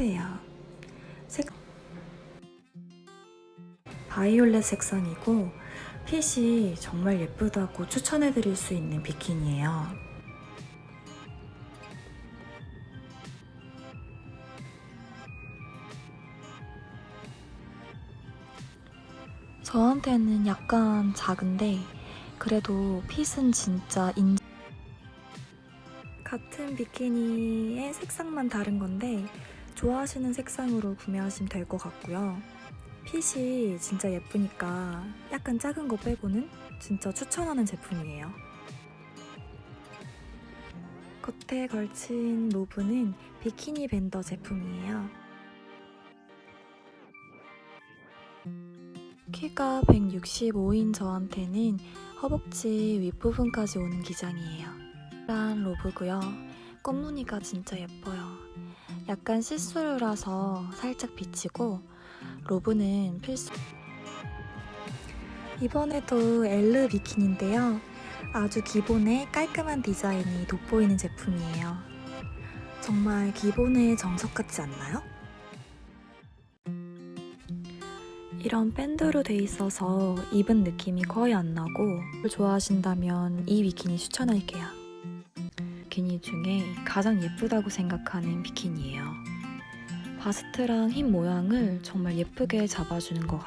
틴트예요. 색 바이올렛 색상이고 핏이 정말 예쁘다고 추천해드릴 수 있는 비키니예요. 저한테는 약간 작은데 그래도 핏은 진짜 인 같은 비키니의 색상만 다른 건데 좋아하시는 색상으로 구매하시면 될 것 같고요. 핏이 진짜 예쁘니까 약간 작은 거 빼고는 진짜 추천하는 제품이에요. 겉에 걸친 로브는 비키니 밴더 제품이에요. 키가 165인 저한테는 허벅지 윗부분까지 오는 기장이에요. 란 로브고요. 꽃무늬가 진짜 예뻐요. 약간 시스루라서 살짝 비치고 로브는 필수. 이번에도 엘르 비키니인데요. 아주 기본의 깔끔한 디자인이 돋보이는 제품이에요. 정말 기본의 정석 같지 않나요? 이런 밴드로 돼 있어서 입은 느낌이 거의 안 나고 좋아하신다면 이 비키니 추천할게요. 비키니 중에 가장 예쁘다고 생각하는 비키니예요. 바스트랑 힙 모양을 정말 예쁘게 잡아주는 것